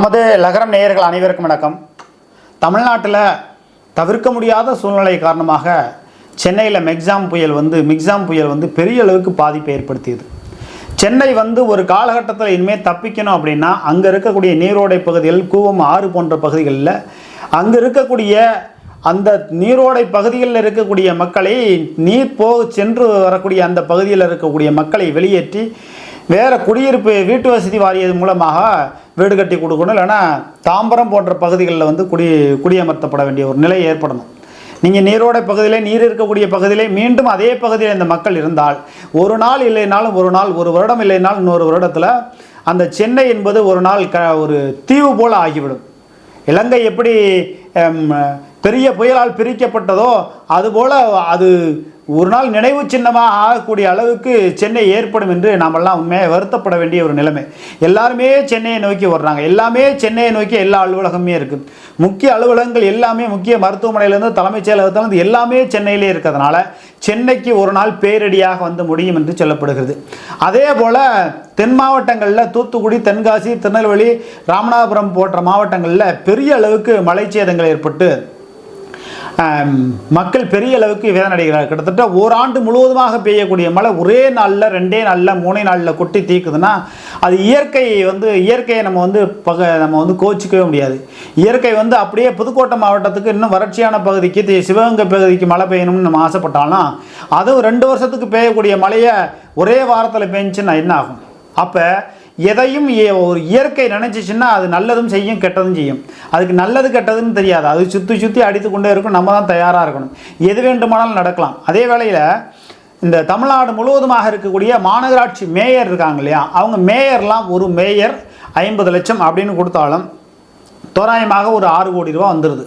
நமது லகரம் நேயர்கள் அனைவருக்கும் வணக்கம். தமிழ்நாட்டில் தவிர்க்க முடியாத சூழ்நிலை காரணமாக சென்னையில் மெக்ஸாம் புயல் வந்து மிக்ஸாம் புயல் வந்து பெரிய அளவுக்கு பாதிப்பை ஏற்படுத்தியது. சென்னை வந்து ஒரு காலகட்டத்தில் இனிமேல் தப்பிக்கணும் அப்படின்னா அங்கே இருக்கக்கூடிய நீரோடை பகுதிகள் கூவம் ஆறு போன்ற பகுதிகளில் அங்கே இருக்கக்கூடிய அந்த நீரோடை பகுதிகளில் இருக்கக்கூடிய மக்களை நீர் போ சென்று வரக்கூடிய அந்த பகுதியில் இருக்கக்கூடிய மக்களை வெளியேற்றி வேறு குடியிருப்பு வீட்டு வசதி வாரியது மூலமாக வீடு கட்டி கொடுக்கணும். இல்லைன்னா தாம்பரம் போன்ற பகுதிகளில் வந்து குடி குடியமர்த்தப்பட வேண்டிய ஒரு நிலை ஏற்படணும். நீங்கள் நீரோடை பகுதியிலே நீர் இருக்கக்கூடிய பகுதியிலே மீண்டும் அதே பகுதியில் இந்த மக்கள் இருந்தால் ஒரு நாள் இல்லைனாலும் ஒரு நாள் ஒரு வருடம் இல்லைனாலும் இன்னொரு வருடத்தில் அந்த சென்னை என்பது ஒரு நாள் க ஒரு தீவு போல் ஆகிவிடும். இலங்கை எப்படி பெரிய புயலால் பிரிக்கப்பட்டதோ அதுபோல் அது ஒரு நாள் நினைவு சின்னமாக ஆகக்கூடிய அளவுக்கு சென்னை ஏற்படும் என்று நாமெல்லாம் உண்மையாக வருத்தப்பட வேண்டிய ஒரு நிலைமை. எல்லாருமே சென்னையை நோக்கி வர்றாங்க எல்லாமே சென்னையை நோக்கி எல்லா அலுவலகமே இருக்குது முக்கிய அலுவலகங்கள் எல்லாமே முக்கிய மருத்துவமனையிலேருந்து தலைமைச் செயலகத்திலேருந்து எல்லாமே சென்னையிலே இருக்கிறதுனால சென்னைக்கு ஒரு நாள் பேரடியாக வந்து முடியும் என்று சொல்லப்படுகிறது. அதே போல் தென் மாவட்டங்களில் தூத்துக்குடி தென்காசி திருநெல்வேலி ராமநாதபுரம் போன்ற மாவட்டங்களில் பெரிய அளவுக்கு மலைச்சேதங்கள் ஏற்பட்டு மக்கள் பெரிய அளவுக்கு வேதனடைகிறார்கள் கிட்டத்தட்ட ஓராண்டு முழுவதுமாக பெய்யக்கூடிய மழை ஒரே நாளில் ரெண்டே நாளில் மூணே நாளில் கொட்டி தீக்குதுன்னா அது இயற்கை வந்து இயற்கையை நம்ம வந்து பக நம்ம வந்து கோச்சிக்கவே முடியாது. இயற்கை வந்து அப்படியே புதுக்கோட்டை மாவட்டத்துக்கு இன்னும் வறட்சியான பகுதிக்கு சிவகங்கை பகுதிக்கு மழை பெய்யணும்னு நம்ம ஆசைப்பட்டாலும் அதுவும் ரெண்டு வருஷத்துக்கு பெய்யக்கூடிய மழையை ஒரே வாரத்தில் பெஞ்சுன்னா என்ன ஆகும்? அப்போ எதையும் ஒரு இயற்கை நினச்சிச்சின்னா அது நல்லதும் செய்யும் கெட்டதும் செய்யும். அதுக்கு நல்லது கெட்டதுன்னு தெரியாது. அது சுற்றி சுற்றி அடித்து கொண்டே இருக்கும். நம்ம தான் தயாராக இருக்கணும். எது வேண்டுமானாலும் நடக்கலாம். அதே வேளையில் இந்த தமிழ்நாடு முழுவதுமாக இருக்கக்கூடிய மாநகராட்சி மேயர் இருக்காங்க இல்லையா? அவங்க மேயர்லாம் ஒரு மேயர் ஐம்பது லட்சம் அப்படின்னு கொடுத்தாலும் தோராயமாக ஒரு ஆறு கோடி ரூபா வந்துடுது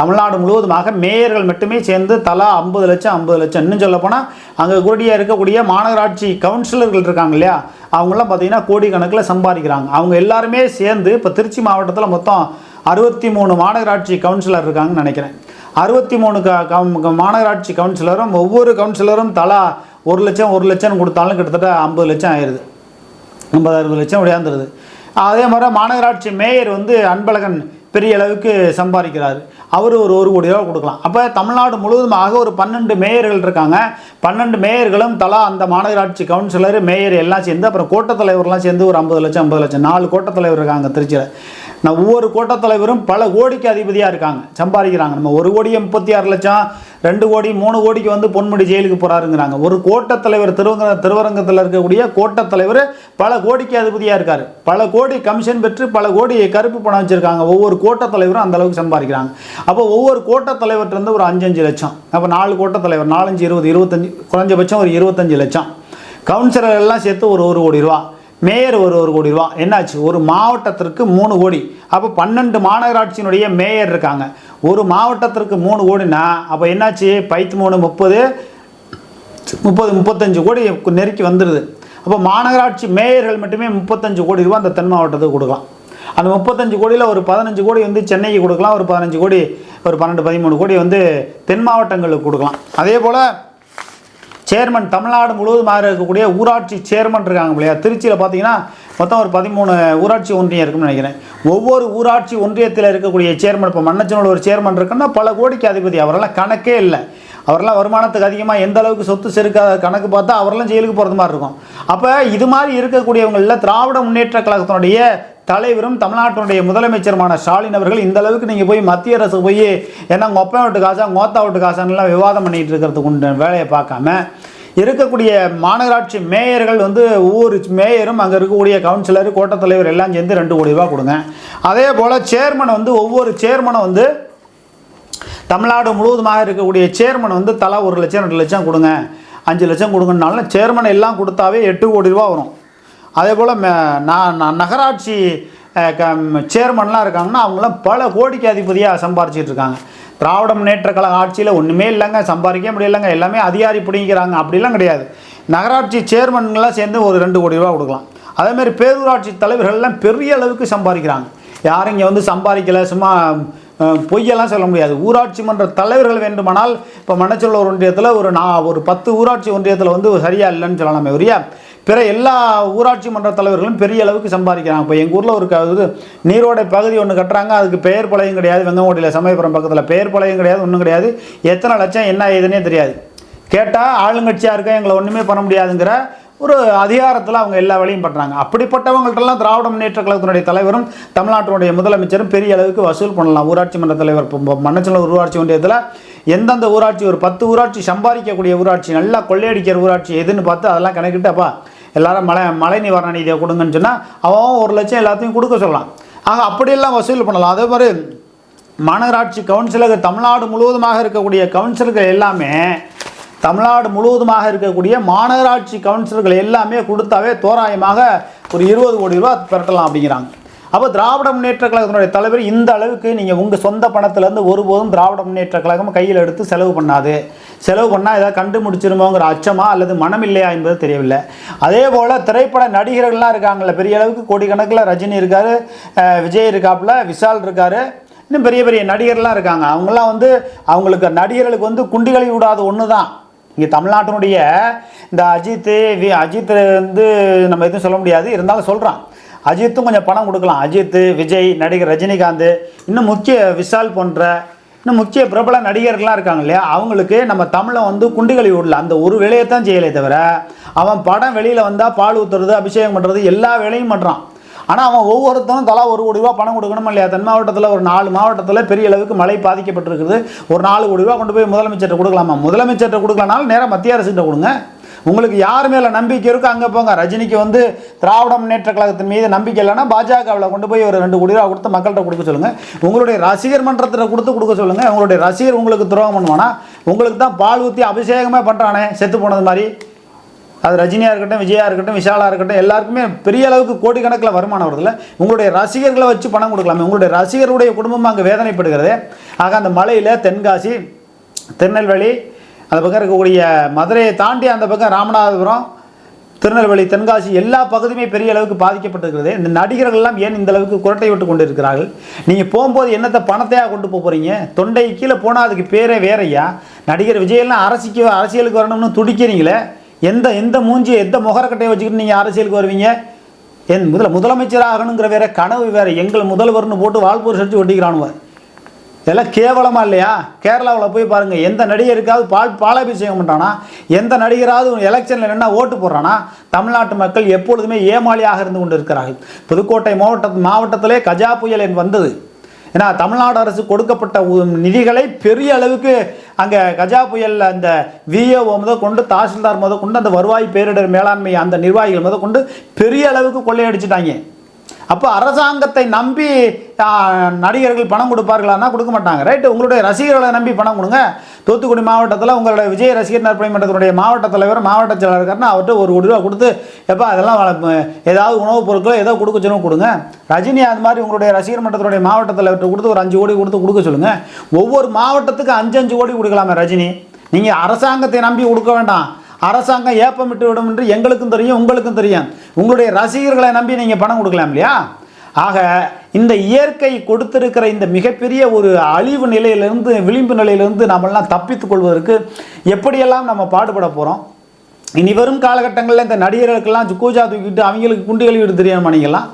தமிழ்நாடு முழுவதுமாக மேயர்கள் மட்டுமே சேர்ந்து தலா ஐம்பது லட்சம் ஐம்பது லட்சம். இன்னும் சொல்லப்போனால் அங்கே கூடிய இருக்கக்கூடிய மாநகராட்சி கவுன்சிலர்கள் இருக்காங்க இல்லையா? அவங்களாம் பார்த்தீங்கன்னா கோடிக்கணக்கில் சம்பாதிக்கிறாங்க. அவங்க எல்லாருமே சேர்ந்து இப்போ திருச்சி மாவட்டத்தில் மொத்தம் அறுபத்தி மூணு மாநகராட்சி கவுன்சிலர் இருக்காங்கன்னு நினைக்கிறேன். அறுபத்தி மூணு க க- மாநகராட்சி கவுன்சிலரும் ஒவ்வொரு கவுன்சிலரும் தலா ஒரு லட்சம் ஒரு லட்சம் கொடுத்தாலும் கிட்டத்தட்ட ஐம்பது லட்சம் ஆயிடுது ஐம்பது அறுபது லட்சம் விளையாந்துருது அதே மாதிரி மாநகராட்சி மேயர் வந்து அன்பழகன் பெரிய அளவுக்கு சம்பாதிக்கிறார். அவர் ஒரு ஒரு கோடி ரூபா கொடுக்கலாம். அப்போ தமிழ்நாடு முழுவதுமாக ஒரு பன்னெண்டு மேயர்கள் இருக்காங்க. பன்னெண்டு மேயர்களும் தலா அந்த மாநகராட்சி கவுன்சிலர் மேயர் எல்லாம் சேர்ந்து அப்புறம் கோட்டத்தலைவர்லாம் சேர்ந்து ஒரு ஐம்பது லட்சம் ஐம்பது லட்சம் நாலு கோட்டத்தலைவர் இருக்காங்க திருச்சியில். நான் ஒவ்வொரு கோட்டத் தலைவரும் பல கோடிக்கு அதிபதியாக இருக்காங்க. சம்பாதிக்கிறாங்க. நம்ம ஒரு கோடி முப்பத்தி ஆறு லட்சம் ரெண்டு கோடி மூணு கோடிக்கு வந்து பொன்முடி ஜெயிலுக்கு போகிறாருங்கிறாங்க ஒரு கோட்டத்தலைவர் திருவங்க திருவரங்கத்தில் இருக்கக்கூடிய கோட்டத் தலைவர் பல கோடிக்கு அதிபதியாக இருக்கார். பல கோடி கமிஷன் பெற்று பல கோடி கருப்பு பணம் வச்சுருக்காங்க. ஒவ்வொரு கோட்டத்தலைவரும் தலைவரும் அந்த அளவுக்கு சம்பாதிக்கிறாங்க. அப்போ ஒவ்வொரு கோட்ட தலைவர்கிட்ட ஒரு அஞ்சஞ்சு லட்சம். அப்போ நாலு கோட்டத்தலைவர் நாலஞ்சு இருபது இருபத்தஞ்சு குறைஞ்சபட்சம் ஒரு இருபத்தஞ்சு லட்சம். கவுன்சிலர் எல்லாம் சேர்த்து ஒரு ஒரு கோடி ரூபா. மேயர் ஒரு ஒரு கோடி ரூபா. என்னாச்சு? ஒரு மாவட்டத்திற்கு மூணு கோடி. அப்போ பன்னெண்டு மாநகராட்சியினுடைய மேயர் இருக்காங்க. ஒரு மாவட்டத்திற்கு மூணு கோடினா அப்போ என்னாச்சு? பைத்து மூணு முப்பது முப்பது முப்பத்தஞ்சு கோடி நெருக்கி வந்துடுது அப்போ மாநகராட்சி மேயர்கள் மட்டுமே முப்பத்தஞ்சு கோடி ரூபா அந்த தென் மாவட்டத்துக்கு கொடுக்கலாம். அந்த முப்பத்தஞ்சு கோடியில் ஒரு பதினஞ்சு கோடி வந்து சென்னைக்கு கொடுக்கலாம். ஒரு பதினஞ்சு கோடி ஒரு பன்னெண்டு பதிமூணு கோடி வந்து தென் மாவட்டங்களுக்கு கொடுக்கலாம். அதே போல் சேர்மன் தமிழ்நாடு முழுவதுமாக இருக்கக்கூடிய ஊராட்சி சேர்மன் இருக்காங்க இல்லையா? திருச்சியில் பார்த்தீங்கன்னா மொத்தம் ஒரு பதிமூணு ஊராட்சி ஒன்றியம் இருக்குன்னு நினைக்கிறேன். ஒவ்வொரு ஊராட்சி ஒன்றியத்தில் இருக்கக்கூடிய சேர்மன் இப்போ மன்னச்சனோட ஒரு சேர்மன் இருக்குன்னா பல கோடிக்கு அதிபதி. அவரெல்லாம் கணக்கே இல்லை. அவரெல்லாம் வருமானத்துக்கு அதிகமாக எந்த அளவுக்கு சொத்து செருக்க கணக்கு பார்த்தா அவரெல்லாம் ஜெயிலுக்கு போகிறது மாதிரி இருக்கும். அப்போ இது மாதிரி இருக்கக்கூடியவங்களில் திராவிட முன்னேற்ற கழகத்தினுடைய தலைவரும் தமிழ்நாட்டினுடைய முதலமைச்சருமான ஸ்டாலின் அவர்கள் இந்த அளவுக்கு நீங்கள் போய் மத்திய அரசு போய் என்ன உங்கள் ஒப்பன் விட்டு காசா கோத்தா விட்டு காசான்லாம் விவாதம் பண்ணிகிட்டு இருக்கிறதுக்கு உண்டு வேலையை பார்க்காம இருக்கக்கூடிய மாநகராட்சி மேயர்கள் வந்து ஒவ்வொரு மேயரும் அங்கே இருக்கக்கூடிய கவுன்சிலர் கோட்டத்தலைவர் எல்லாம் சேர்ந்து ரெண்டு கோடி ரூபா கொடுங்க. அதே போல் சேர்மன் வந்து ஒவ்வொரு சேர்மனை வந்து தமிழ்நாடு முழுவதுமாக இருக்கக்கூடிய சேர்மன் வந்து தலா ஒரு லட்சம் ரெண்டு லட்சம் கொடுங்க. அஞ்சு லட்சம் கொடுங்கனாலும் சேர்மன் எல்லாம் கொடுத்தாவே எட்டு கோடி ரூபா வரும். அதே போல் நான் நகராட்சி க- சேர்மன்லாம் இருக்காங்கன்னா அவங்களாம் பல கோடிக்கு அதிபதியாக சம்பாரிச்சிட்டு இருக்காங்க. திராவிட முன்னேற்ற கழக ஆட்சியில் ஒன்றுமே இல்லைங்க சம்பாதிக்க முடியலைங்க எல்லாமே அதிகாரி பிடிங்கிறாங்க அப்படிலாம் கிடையாது. நகராட்சி சேர்மன்கள்லாம் சேர்ந்து ஒரு ரெண்டு கோடி ரூபா கொடுக்கலாம். அதேமாதிரி பேரூராட்சி தலைவர்கள்லாம் பெரிய அளவுக்கு சம்பாதிக்கிறாங்க. யாரும் இங்கே வந்து சம்பாதிக்கலை சும்மா பொய்யெல்லாம் சொல்ல முடியாது. ஊராட்சி மன்ற தலைவர்கள் வேண்டுமானால் இப்போ மணச்சொல்லூர் ஒன்றியத்தில் ஒரு நான் ஒரு பத்து ஊராட்சி ஒன்றியத்தில் வந்து சரியாக இல்லைன்னு சொல்லலாமே ஒழிய பிற எல்லா ஊராட்சி மன்ற தலைவர்களும் பெரிய அளவுக்கு சம்பாதிக்கிறாங்க. இப்போ எங்கள் ஊரில் ஒரு க- இது நீரோடை பகுதி ஒன்று கட்டுறாங்க. அதுக்கு பெயர் பழையும் கிடையாது. வெங்கமோடியில் சமயபுரம் பக்கத்தில் பெயர் பழையும் கிடையாது ஒன்றும் கிடையாது. எத்தனை லட்சம் என்ன ஏதுன்னே தெரியாது. கேட்டால் ஆளுங்கட்சியாக இருக்க எங்களை ஒன்றுமே பண்ண முடியாதுங்கிற ஒரு அதிகாரத்தில் அவங்க எல்லா வேலையும் பண்ணுறாங்க அப்படிப்பட்டவங்கள்ட்டெல்லாம் திராவிட முன்னேற்ற கழகத்தினுடைய தலைவரும் தமிழ்நாட்டினுடைய முதலமைச்சரும் பெரிய அளவுக்கு வசூல் பண்ணலாம். ஊராட்சி மன்ற தலைவர் இப்போ ஊராட்சி ஒன்றியத்தில் எந்தெந்த ஊராட்சி ஒரு பத்து ஊராட்சி சம்பாதிக்கக்கூடிய ஊராட்சி நல்லா கொள்ளையடிக்கிற ஊராட்சி எதுன்னு பார்த்து அதெல்லாம் கணக்கிட்டப்பா எல்லாரும் மழை மழை நிவாரண நிதியை கொடுங்கன்னு சொன்னால் அவன் ஒரு லட்சம் எல்லாத்தையும் கொடுக்க சொல்லலாம். ஆக அப்படியெல்லாம் வசூல் பண்ணலாம். அதே மாதிரி மாநகராட்சி கவுன்சிலர்கள் தமிழ்நாடு முழுவதுமாக இருக்கக்கூடிய கவுன்சிலர்கள் எல்லாமே தமிழ்நாடு முழுவதுமாக இருக்கக்கூடிய மாநகராட்சி கவுன்சிலர்கள் எல்லாமே கொடுத்தாவே தோராயமாக ஒரு இருபது கோடி ரூபா பெரட்டலாம் அப்படிங்கிறாங்க. அப்போ திராவிட முன்னேற்ற கழகத்தினுடைய தலைவர் இந்த அளவுக்கு நீங்கள் உங்கள் சொந்த பணத்திலேருந்து ஒருபோதும் திராவிட முன்னேற்ற கழகம் கையில் எடுத்து செலவு பண்ணாது. செலவு பண்ணால் ஏதாவது கண்டுபிடிச்சிருமோங்கிற அச்சமா அல்லது மனம் இல்லையா என்பது தெரியவில்லை. அதே போல் திரைப்பட நடிகர்கள்லாம் இருக்காங்கல்ல பெரிய அளவுக்கு கோடிக்கணக்கில் ரஜினி இருக்கார் விஜய் இருக்காப்புல விஷால் இருக்கார் இன்னும் பெரிய பெரிய நடிகர்லாம் இருக்காங்க. அவங்கெல்லாம் வந்து அவங்களுக்கு நடிகர்களுக்கு வந்து குண்டிகளை விடாத ஒன்று தான் இங்கே தமிழ்நாட்டினுடைய இந்த அஜித்து வி அஜித் வந்து நம்ம எதுவும் சொல்ல முடியாது. இருந்தாலும் சொல்கிறான் அஜித்தும் கொஞ்சம் பணம் கொடுக்கலாம். அஜித் விஜய் நடிகர் ரஜினிகாந்த் இன்னும் முக்கிய விஷால் போன்ற இன்னும் முக்கிய பிரபல நடிகர்கள்லாம் இருக்காங்க இல்லையா? அவங்களுக்கு நம்ம தமிழை வந்து குண்டுகளி விடல. அந்த ஒரு வேலையை தான் செய்யலே தவிர அவன் படம் வெளியில் வந்தால் பால் ஊற்றுறது அபிஷேகம் பண்ணுறது எல்லா வேலையும் பண்ணுறான் ஆனால் அவன் ஒவ்வொருத்தரும் தலா ஒரு கோடி ரூபா பணம் கொடுக்கணும் இல்லையா? தென் மாவட்டத்தில் ஒரு நாலு மாவட்டத்தில் பெரிய அளவுக்கு மழை பாதிக்கப்பட்டிருக்குது. ஒரு நாலு கோடி ரூபா கொண்டு போய் முதலமைச்சர்கிட்ட கொடுக்கலாமா? முதலமைச்சர்கிட்ட கொடுக்கலனாலும் நேராக மத்திய அரசுகிட்ட கொடுங்க. உங்களுக்கு யார் மேலே நம்பிக்கை இருக்கோ அங்கே போங்க. ரஜினிக்கு வந்து திராவிட முன்னேற்ற கழகத்தின் மீது நம்பிக்கை இல்லைன்னா பாஜகவில் கொண்டு போய் ஒரு ரெண்டு கோடி ரூபா கொடுத்து மக்கள்கிட்ட கொடுக்க சொல்லுங்கள் உங்களுடைய ரசிகர் மன்றத்தில் கொடுத்து கொடுக்க சொல்லுங்கள் உங்களுடைய ரசிகர் உங்களுக்கு துரோகம் பண்ணுவானா? உங்களுக்கு தான் பால் ஊற்றி அபிஷேகமே பண்ணுறானே செத்து போனது மாதிரி. அது ரஜினியாக இருக்கட்டும் விஜயா இருக்கட்டும் விஷாலாக இருக்கட்டும் எல்லாருக்குமே பெரிய அளவுக்கு கோடிக்கணக்கில் வருமானம் வருதில்ல. உங்களுடைய ரசிகர்களை வச்சு பணம் கொடுக்கலாமே. உங்களுடைய ரசிகருடைய குடும்பம் அங்கே வேதனைப்படுகிறது. ஆக அந்த மலையில் தென்காசி திருநெல்வேலி அந்த பக்கம் இருக்கக்கூடிய மதுரையை தாண்டி அந்த பக்கம் ராமநாதபுரம் திருநெல்வேலி தென்காசி எல்லா பகுதியுமே பெரிய அளவுக்கு பாதிக்கப்பட்டிருக்கிறது. இந்த நடிகர்கள் எல்லாம் ஏன் இந்த அளவுக்கு குரட்டை விட்டு கொண்டு இருக்கிறார்கள் நீங்கள் போகும்போது என்னத்தை பணத்தையாக கொண்டு போக போகிறீங்க தொண்டை கீழே போனால் அதுக்கு பேரே வேறையா? நடிகர் விஜயெல்லாம் அரசிக்கு அரசியலுக்கு வரணும்னு துடிக்கிறீங்களே. எந்த எந்த மூஞ்சி எந்த முகரக்கட்டையை வச்சுக்கிட்டு நீங்கள் அரசியலுக்கு வருவீங்க? என் முதல முதலமைச்சர் ஆகணுங்கிற வேற கனவு வேறு. எங்கள் முதல்வர்னு போட்டு வால்பூர் சரிச்சு ஒட்டிக்கிறானுவ. இதெல்லாம் கேவலமாக இல்லையா? கேரளாவில் போய் பாருங்கள் எந்த நடிகருக்காவது பால் பாலாபிஷேகம் பண்ணுறானா எந்த நடிகராவது எலெக்ஷனில் என்ன ஓட்டு போடுறானா? தமிழ்நாட்டு மக்கள் எப்பொழுதுமே ஏமாளியாக இருந்து கொண்டு இருக்கிறார்கள் புதுக்கோட்டை மாவட்ட மாவட்டத்திலே கஜா புயல் என் வந்தது. ஏன்னா தமிழ்நாடு அரசு கொடுக்கப்பட்ட உ- நிதிகளை பெரிய அளவுக்கு அங்கே கஜா புயலில் அந்த விஏஓ முத கொண்டு தாசில்தார் முத கொண்டு அந்த வருவாய் பேரிடர் மேலாண்மை அந்த நிர்வாகிகள் முத கொண்டு பெரிய அளவுக்கு கொள்ளையடிச்சிட்டாங்க. அப்போ அரசாங்கத்தை நம்பி நடிகர்கள் பணம் கொடுப்பார்களான்னா கொடுக்க மாட்டாங்க. ரைட்டு உங்களுடைய ரசிகர்களை நம்பி பணம் கொடுங்க. தூத்துக்குடி மாவட்டத்தில் உங்களுடைய விஜய் ரசிகர் நற்பணி மன்றத்தினுடைய மாவட்ட தலைவர் மாவட்ட செயலாளர் இருக்காருன்னா அவர்கிட்ட ஒரு கோடி ரூபா கொடுத்து எப்போ அதெல்லாம் ஏதாவது உணவுப் பொருட்களோ ஏதோ கொடுக்க சொல்லுங்க கொடுங்க. ரஜினி அது மாதிரி உங்களுடைய ரசிகர் மன்றத்தினுடைய மாவட்ட தலைவர்கிட்ட கொடுத்து ஒரு அஞ்சு கோடி கொடுத்து கொடுக்க சொல்லுங்க. ஒவ்வொரு மாவட்டத்துக்கு அஞ்சு அஞ்சு கோடி கொடுக்கலாமே ரஜினி. நீங்கள் அரசாங்கத்தை நம்பி கொடுக்க வேண்டாம். அரசாங்கம் ஏப்பமிட்டு விடும் என்று எங்களுக்கும் தெரியும் உங்களுக்கும் தெரியும். உங்களுடைய ரசிகர்களை நம்பி நீங்கள் பணம் கொடுக்கலாம் இல்லையா? ஆக இந்த இயற்கை கொடுத்திருக்கிற இந்த மிகப்பெரிய ஒரு அழிவு நிலையிலிருந்து விளிம்பு நிலையிலிருந்து நம்மளாம் தப்பித்துக் கொள்வதற்கு எப்படியெல்லாம் நம்ம பாடுபட போகிறோம் இனி வரும் காலகட்டங்களில் இந்த நடிகர்களுக்கெல்லாம் கூஜா தூக்கிட்டு அவங்களுக்கு குண்டுகள் விட்டு தெரியாம நீங்களாம்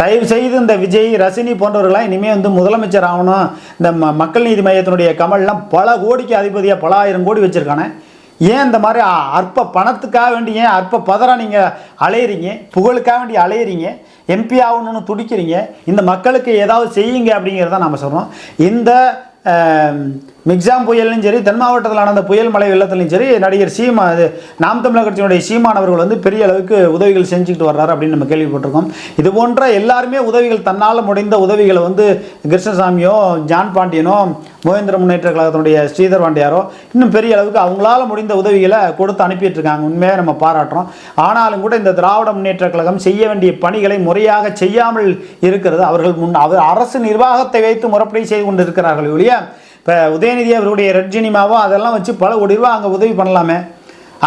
தயவு செய்து இந்த விஜய் ரசினி போன்றவர்களாம் இனிமேல் வந்து முதலமைச்சர் ஆகணும். இந்த ம மக்கள் நீதி மையத்தினுடைய கமல்லாம் பல கோடிக்கு அதிபதியாக பல ஆயிரம் கோடி வச்சுருக்கானே. ஏன் இந்த மாதிரி அற்ப பணத்துக்காக வேண்டி ஏன் அற்ப பதறாக நீங்கள் அலையிறீங்க? புகழுக்காக வேண்டி அலையிறீங்க? எம்பி ஆகணும்னு துடிக்கிறீங்க? இந்த மக்களுக்கு ஏதாவது செய்யுங்க அப்படிங்கிறத நம்ம சொல்கிறோம் இந்த மிக்ஸாம் புயல்லையும் சரி தென் மாவட்டத்தில் நடந்த புயல் மலை வெள்ளத்துலையும் சரி நடிகர் சீமா இது நாம் தமிழர் கட்சியினுடைய சீமானவர்கள் வந்து பெரிய அளவுக்கு உதவிகள் செஞ்சுக்கிட்டு வர்றாரு அப்படின்னு நம்ம கேள்விப்பட்டிருக்கோம். இது போன்ற எல்லாருமே உதவிகள் தன்னால் முடிந்த உதவிகளை வந்து கிருஷ்ணசாமியோ ஜான் பாண்டியனோ மோகேந்திர முன்னேற்ற கழகத்தினுடைய ஸ்ரீதர் பாண்டியாரோ இன்னும் பெரிய அளவுக்கு அவங்களால முடிந்த உதவிகளை கொடுத்து அனுப்பிட்டு இருக்காங்க உண்மையாக நம்ம பாராட்டுறோம். ஆனாலும் கூட இந்த திராவிட முன்னேற்ற கழகம் செய்ய வேண்டிய பணிகளை முறையாக செய்யாமல் இருக்கிறது. அவர்கள் முன் அவர் அரசு நிர்வாகத்தை வைத்து முறைப்படி செய்து கொண்டு இருக்கிறார்கள் ஒழிய இப்போ உதயநிதி அவருடைய ரெட் சினிமாவோ அதெல்லாம் வச்சு பல கோடி ரூபா அங்கே உதவி பண்ணலாமே.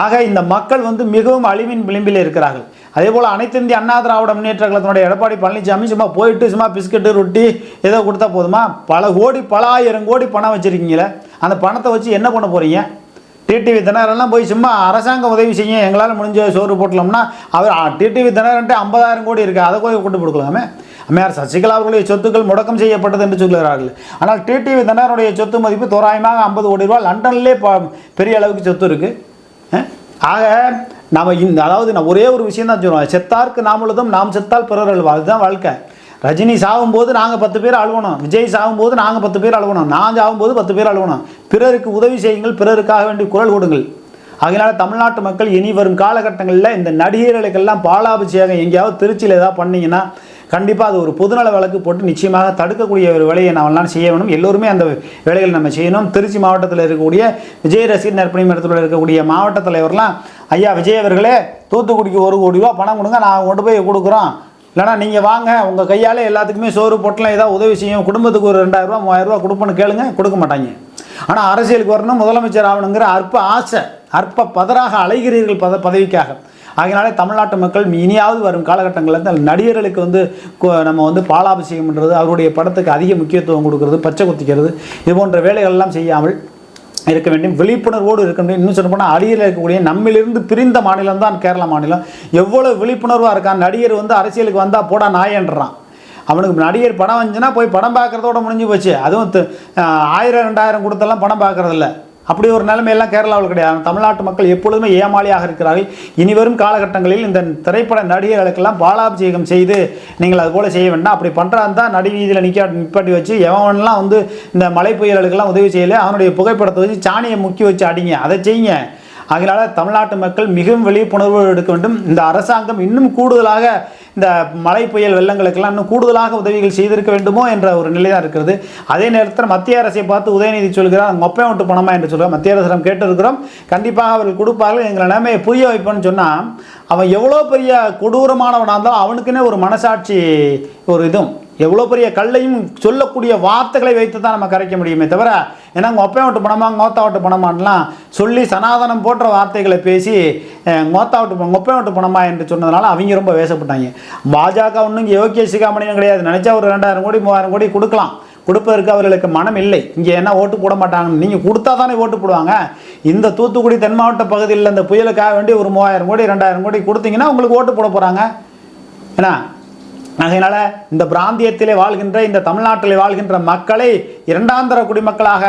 ஆக இந்த மக்கள் வந்து மிகவும் அழிவின் விளிம்பில் இருக்கிறார்கள். அதே போல் அனைத்து இந்திய அண்ணா திராவிட முன்னேற்ற கழகத்தினுடைய எடப்பாடி பழனிசாமி சும்மா போயிட்டு சும்மா பிஸ்கட்டு ரொட்டி ஏதோ கொடுத்தா போதுமா? பல கோடி பல ஆயிரம் கோடி பணம் வச்சுருக்கீங்களே. அந்த பணத்தை வச்சு என்ன பண்ண போகிறீங்க டிடிவி தினரெல்லாம் போய் சும்மா அரசாங்கம் உதவி செய்யும் எங்களால் முடிஞ்ச சோறு போட்டலாம்னா அவர் டிடிவி தினகரன்ட்டு ஐம்பதாயிரம் கோடி இருக்குது அதை போய் கொண்டு கொடுக்கலாமே? அம்மையார் சசிகலா அவர்களுடைய சொத்துக்கள் முடக்கம் செய்யப்பட்டது என்று சொல்கிறார்கள் ஆனால் டிடிவி தினகரனுடைய சொத்து மதிப்பு தோராயமாக ஐம்பது கோடி ரூபாய். லண்டன்லேயே பெரிய அளவுக்கு சொத்து இருக்குது ஆக நாம் இந்த அதாவது நான் ஒரே ஒரு விஷயம் தான் சொல்லுவோம் செத்தார்க்கு நாம் நாம் செத்தால் பிறர் அழுவா அதுதான் வாழ்க்கை. ரஜினி சாகும்போது நாங்கள் பத்து பேர் அழுவணும். விஜய் சாகும்போது நாங்கள் பத்து பேர் அழுவணும். நான் சாகும்போது பத்து பேர் அழுவணும். பிறருக்கு உதவி செய்யுங்கள் பிறருக்காக வேண்டி குரல் கொடுங்கள். அதனால் தமிழ்நாட்டு மக்கள் இனி வரும் காலகட்டங்களில் இந்த நடிகர்களுக்கெல்லாம் பாலாபிஷேகம் எங்கேயாவது திருச்சியில் ஏதாவது பண்ணீங்கன்னா கண்டிப்பாக அது ஒரு பொதுநல வழக்கு போட்டு நிச்சயமாக தடுக்கக்கூடிய ஒரு வேலையை நாமெல்லாம் செய்ய வேணும் எல்லோருமே அந்த வேலைகளை நம்ம செய்யணும். திருச்சி மாவட்டத்தில் இருக்கக்கூடிய விஜய் ரசிகர் நற்பணி மரத்தில் இருக்கக்கூடிய மாவட்ட தலைவர்லாம் ஐயா விஜய் அவர்களே தூத்துக்குடிக்கு ஒரு கோடி ரூபா பணம் கொடுங்க நான் கொண்டு போய் கொடுக்குறோம். இல்லைனா நீங்கள் வாங்க உங்கள் கையால் எல்லாத்துக்குமே சோறு பொட்டலாம் ஏதாவது உதவி செய்யும். குடும்பத்துக்கு ஒரு ரெண்டாயிரரூவா மூவாயிரரூவா கொடுப்போன்னு கேளுங்க கொடுக்க மாட்டாங்க. ஆனால் அரசியலுக்கு வரணும் முதலமைச்சர் ஆகணுங்கிற அற்ப ஆசை அற்ப பதராக அலைகிறீர்கள் பத பதவிக்காக. ஆகினாலே தமிழ்நாட்டு மக்கள் இனியாவது வரும் காலகட்டங்களில் நடிகர்களுக்கு வந்து நம்ம வந்து பாலாபிஷேகம் பண்ணுறது அவருடைய படத்துக்கு அதிக முக்கியத்துவம் கொடுக்கறது பச்சை குத்திக்கிறது இது போன்ற வேலைகள்லாம் செய்யாமல் இருக்க வேண்டும். விழிப்புணர்வோடு இருக்க வேண்டும். இன்னும் சொல்ல போனால் அடியில் இருக்கக்கூடிய நம்மிலிருந்து பிரிந்த மாநிலம் தான் கேரளா மாநிலம். எவ்வளோ விழிப்புணர்வாக இருக்கான். நடிகர் வந்து அரசியலுக்கு வந்தால் போடா நாயன்றான். அவனுக்கு நடிகர் படம் வந்துச்சுன்னா போய் படம் பார்க்குறதோட முடிஞ்சு போச்சு. அதுவும் ஆயிரம் ரெண்டாயிரம் கொடுத்தெல்லாம் படம் பார்க்கறதில்ல. அப்படி ஒரு நிலைமையெல்லாம் கேரளாவில் கிடையாது. தமிழ்நாட்டு மக்கள் எப்பொழுதுமே ஏமாளியாக இருக்கிறார்கள். இனி வரும் காலகட்டங்களில் இந்த திரைப்பட நடிகர்களுக்கெல்லாம் பாலாபிஷேகம் செய்து நீங்கள் அது போல செய்ய வேண்டாம். அப்படி பண்ணுறான் தான் நடி வீதியில் நிற்க நிப்பாட்டி வச்சு எவன்லாம் வந்து இந்த மழை புயல்களுக்கெல்லாம் உதவி செய்யலை அவனுடைய புகைப்படத்தை வச்சு சாணியை முக்கி வச்சு அடிங்க. அதை செய்யுங்க. அதனால தமிழ்நாட்டு மக்கள் மிகவும் விழிப்புணர்வு எடுக்க வேண்டும். இந்த அரசாங்கம் இன்னும் கூடுதலாக இந்த மழை புயல் வெள்ளங்களுக்கெல்லாம் இன்னும் கூடுதலாக உதவிகள் செய்திருக்க வேண்டுமோ என்ற ஒரு நிலை தான் இருக்கிறது. அதே நேரத்தில் மத்திய அரசை பார்த்து உதயநிதி சொல்கிறார் மொப்பை விட்டு பணமா என்று சொல்கிறார். மத்திய அரசிடம் கேட்டிருக்கிறோம். கண்டிப்பாக அவர்கள் கொடுப்பார்கள். எங்கள் நிலைமையை புரிய வைப்போன்னு சொன்னால் அவன் எவ்வளோ பெரிய கொடூரமானவனாக இருந்தாலும் அவனுக்குன்னே ஒரு மனசாட்சி ஒரு இதுவும். எவ்வளோ பெரிய கல்லையும் சொல்லக்கூடிய வார்த்தைகளை வைத்து தான் நம்ம கரைக்க முடியுமே தவிர ஏன்னா ஒப்பை விட்டு பணமா ngோத்தா விட்டு பணமான்லாம் சொல்லி சனாதனம் போன்ற வார்த்தைகளை பேசி அஹ், விட்டு பணம் ஒப்பை விட்டு பணமா என்று சொன்னதுனால அவங்க ரொம்ப வேசப்பட்டாங்க. பாஜக ஒன்றும் இங்கே யோகிய சிகாமணியும் கிடையாது. நினச்சா ஒரு ரெண்டாயிரம் கோடி மூவாயிரம் கோடி கொடுக்கலாம். கொடுப்பதற்கு அவர்களுக்கு மனம் இல்லை. இங்கே என்ன ஓட்டு போட மாட்டாங்க நீங்கள் கொடுத்தா தானே ஓட்டு போடுவாங்க. இந்த தூத்துக்குடி தென் மாவட்ட பகுதியில் இந்த புயலுக்காக வேண்டி ஒரு மூவாயிரம் கோடி ரெண்டாயிரம் கோடி கொடுத்தீங்கன்னா உங்களுக்கு ஓட்டு போட போகிறாங்க ஏன்னா அதனால் இந்த பிராந்தியத்திலே வாழ்கின்ற இந்த தமிழ்நாட்டில் வாழ்கின்ற மக்களை இரண்டாந்தர குடிமக்களாக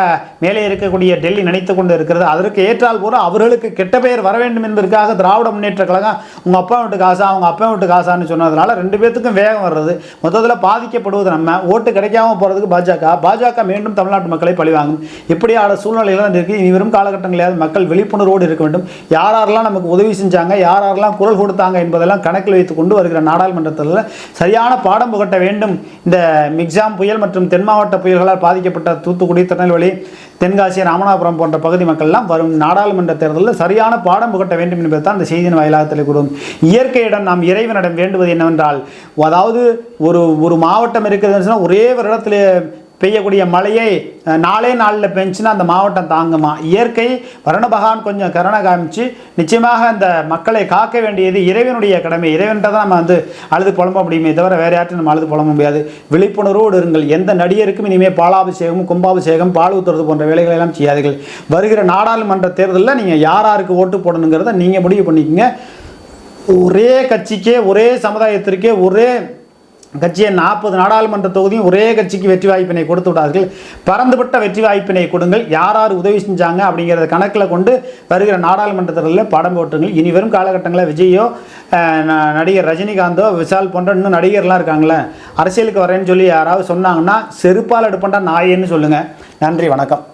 மேலே இருக்கக்கூடிய டெல்லி நினைத்து கொண்டு இருக்கிறது. அதற்கு ஏற்றால் போல அவர்களுக்கு கெட்ட பெயர் வர வேண்டும் என்பதற்காக திராவிட முன்னேற்ற கழகம் உங்கள் அப்பா வீட்டு காசா அவங்க அப்பா வீட்டு காசான்னு சொன்னதுனால ரெண்டு பேர்த்துக்கும் வேகம் வர்றது. மொத்தத்தில் பாதிக்கப்படுவது நம்ம. ஓட்டு கிடைக்காம போகிறதுக்கு பாஜக. பாஜக மீண்டும் தமிழ்நாட்டு மக்களை பழிவாங்கும் இப்படியான சூழ்நிலைகள் இருக்குது இனி வரும் காலகட்டங்களில் மக்கள் விழிப்புணர்வோடு இருக்க வேண்டும். யார் யாரெல்லாம் நமக்கு உதவி செஞ்சாங்க யார் யாரெல்லாம் குரல் கொடுத்தாங்க என்பதெல்லாம் கணக்கில் வைத்து கொண்டு வருகிற நாடாளுமன்றத்தில் சரியான பாடம் புகட்ட வேண்டும். இந்த மிக்ஸாம் புயல் மற்றும் தென் மாவட்ட புயல்களால் பாதிக்கப்பட்ட தூத்துக்குடி திருநெல்வேலி தென்காசி ராமநாதபுரம் போன்ற பகுதி மக்கள்லாம் வரும் நாடாளுமன்ற தேர்தலில் சரியான பாடம் புகட்ட வேண்டும் என்பது தான் இந்த செய்தியின் வாயிலாக தெளிக்கூடும் இயற்கையிடம் நாம் இறைவனிடம் வேண்டுவது என்னவென்றால் அதாவது ஒரு ஒரு மாவட்டம் இருக்கிறதுன்னு சொன்னால் ஒரே ஒரு இடத்துல பெய்யக்கூடிய மழையை நாளே நாலே நாளில் பெஞ்சுன்னா அந்த மாவட்டம் தாங்குமா? இயற்கை வருண பகவான் கொஞ்சம் கருணை காமிச்சு நிச்சயமாக அந்த மக்களை காக்க வேண்டியது இறைவனுடைய கடமை. இறைவன்கிட்ட தான் நம்ம வந்து அழுது புலம்ப முடியுமே தவிர வேறு யார்ட்டும் நம்ம அழுது புலம்ப முடியாது. விழிப்புணர்வோடு இருங்கள். எந்த நடிகருக்கும் இனிமேல் பாலாபிஷேகம் கும்பாபிஷேகம் பால் ஊத்துறது போன்ற வேலைகளை எல்லாம் செய்யாதீர்கள். வருகிற நாடாளுமன்ற தேர்தலில் நீங்கள் யார் யாருக்கு ஓட்டு போடணுங்கிறத நீங்கள் முடிவு பண்ணிக்கோங்க. ஒரே கட்சிக்கே ஒரே சமுதாயத்திற்கே ஒரே கட்சியை நாற்பது நாடாளுமன்ற தொகுதியும் ஒரே கட்சிக்கு வெற்றி வாய்ப்பினை கொடுத்து விடார்கள் பறந்துபட்ட வெற்றி வாய்ப்பினை கொடுங்கள். யார் யார் உதவி செஞ்சாங்க அப்படிங்கிறத கணக்கில் கொண்டு வருகிற நாடாளுமன்ற தேர்தலில் படம் போட்டுங்கள். இனி வரும் காலகட்டங்களில் விஜயோ ந- நடிகர் ரஜினிகாந்தோ விஷால் போன்ற இன்னும் நடிகர்லாம் இருக்காங்களே அரசியலுக்கு வரேன்னு சொல்லி யாராவது சொன்னாங்கன்னா செருப்பால் எடுப்பண்டா நாயேன்னு சொல்லுங்கள் நன்றி வணக்கம்.